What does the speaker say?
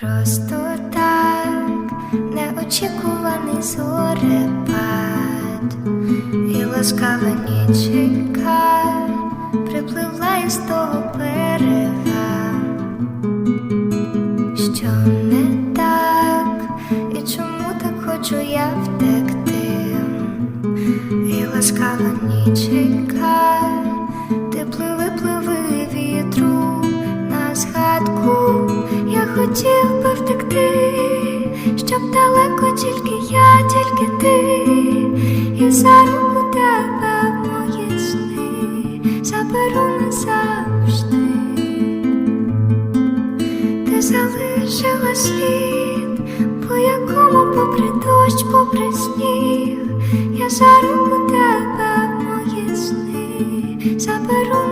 Просто так неочікуваний зорепад. І ласкава ніченька припливла із того берега, що не так, і чому так хочу я втекти, і ласкава ніченька, хотів би втекти, щоб далеко тільки я, тільки ти, і за руку тебе мої сни. Заберу назавжди. Ти залишила слід, по якому попри дощ, попри сніг, я за руку тебе мої сни. Заберу